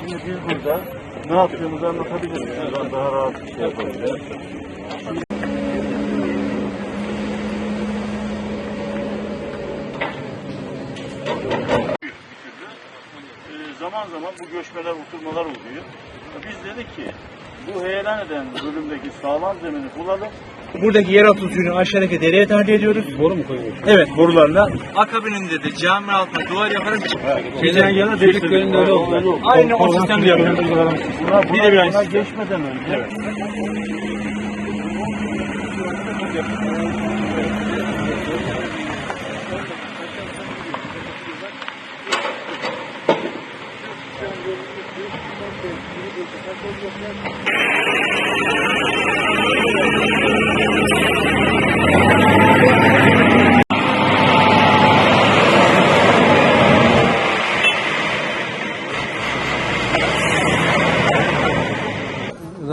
Şimdi biz burada ne yaptığımızı anlatabiliriz. Şuradan daha rahat bir şey yapabiliriz. Ee, zaman zaman bu göçmeler, oturmalar oluyor. Biz dedik ki bu heyelan eden bölümdeki sağlam zemini bulalım. Buradaki yeraltı suyunu aşağıdaki dereye tahliye ediyoruz. Boru mu koyuyoruz? Evet borularla. Akabininde de cami altına duvar yaparak geçen yana değiştirdik. öyle oldu. Aynı o sistemde yapıyoruz. Bir de bir buna geçmeden önce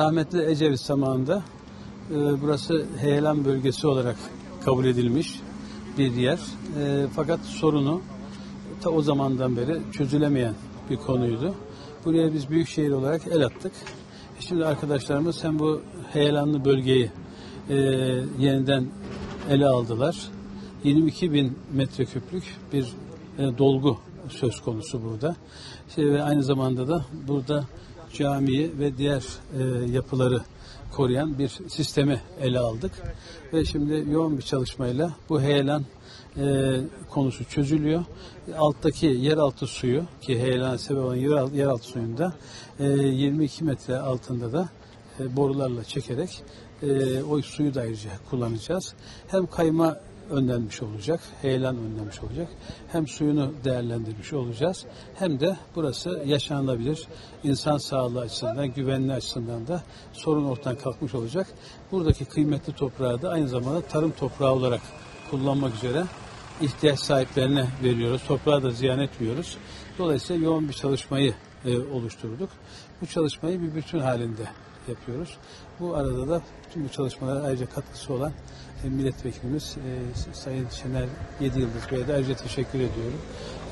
rahmetli Ecevit zamanında e, burası heyelan bölgesi olarak kabul edilmiş bir yer. E, fakat sorunu ta o zamandan beri çözülemeyen bir konuydu. Buraya biz büyükşehir olarak el attık. E, Şimdi arkadaşlarımız hem bu heyelanlı bölgeyi e, yeniden ele aldılar. 22 bin metreküplük bir e, dolgu söz konusu burada. Şey, ve aynı zamanda da burada camiyi ve diğer e, yapıları koruyan bir sistemi ele aldık. Ve şimdi yoğun bir çalışmayla bu heyelan e, konusu çözülüyor. Alttaki yeraltı suyu ki heyelan sebep olan yeraltı, suyunda e, 22 metre altında da e, borularla çekerek e, o suyu da ayrıca kullanacağız. Hem kayma önlenmiş olacak, heyelan önlenmiş olacak. Hem suyunu değerlendirmiş olacağız. Hem de burası yaşanılabilir. insan sağlığı açısından, güvenli açısından da sorun ortadan kalkmış olacak. Buradaki kıymetli toprağı da aynı zamanda tarım toprağı olarak kullanmak üzere ihtiyaç sahiplerine veriyoruz. Toprağı da ziyan etmiyoruz. Dolayısıyla yoğun bir çalışmayı e, oluşturduk. Bu çalışmayı bir bütün halinde yapıyoruz. Bu arada da tüm bu çalışmalara ayrıca katkısı olan e, milletvekilimiz e, Sayın Şener Yedi Yıldız Bey'e de ayrıca teşekkür ediyorum.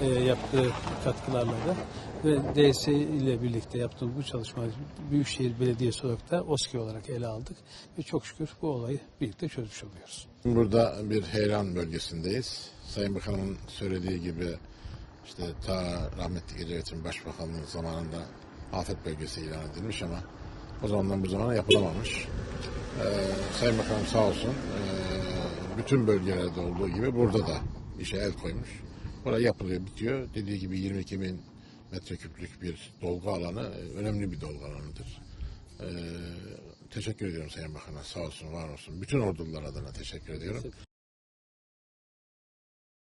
E, yaptığı katkılarla da ve DS ile birlikte yaptığımız bu çalışmayı Büyükşehir Belediyesi olarak da OSKİ olarak ele aldık ve çok şükür bu olayı birlikte çözmüş oluyoruz. Burada bir heyran bölgesindeyiz. Sayın Bakanımın söylediği gibi işte ta rahmetli Ecevit'in başbakanlığı zamanında afet bölgesi ilan edilmiş ama o zamandan bu zamana yapılamamış. Ee, Sayın Bakanım sağ olsun ee, bütün bölgelerde olduğu gibi burada da işe el koymuş. Burada yapılıyor, bitiyor. Dediği gibi 22 bin metreküplük bir dolgu alanı e, önemli bir dolgu alanıdır. Ee, teşekkür ediyorum Sayın Bakan'a. Sağ olsun, var olsun. Bütün ordular adına teşekkür ediyorum.